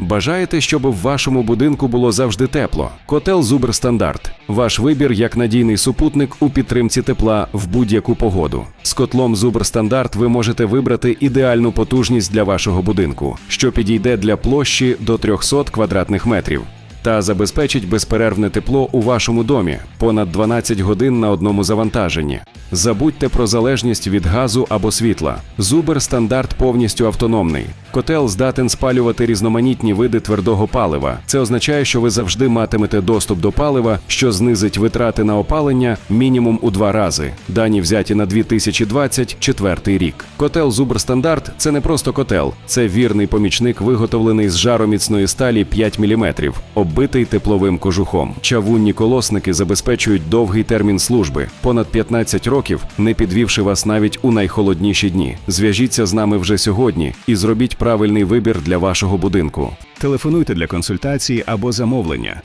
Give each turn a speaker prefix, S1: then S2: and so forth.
S1: Бажаєте, щоб в вашому будинку було завжди тепло? Котел Зубр Стандарт. Ваш вибір як надійний супутник у підтримці тепла в будь-яку погоду. З котлом Зубр Стандарт ви можете вибрати ідеальну потужність для вашого будинку, що підійде для площі до 300 квадратних метрів. Та забезпечить безперервне тепло у вашому домі понад 12 годин на одному завантаженні. Забудьте про залежність від газу або світла. Зубер стандарт повністю автономний. Котел здатен спалювати різноманітні види твердого палива. Це означає, що ви завжди матимете доступ до палива, що знизить витрати на опалення мінімум у два рази. Дані взяті на 2024 рік. Котел Зубер Стандарт це не просто котел, це вірний помічник, виготовлений з жароміцної сталі 5 мм, оббитий тепловим кожухом. Чавунні колосники забезпечують довгий термін служби понад 15 років, не підвівши вас навіть у найхолодніші дні. Зв'яжіться з нами вже сьогодні і зробіть правильний вибір для вашого будинку.
S2: Телефонуйте для консультації або замовлення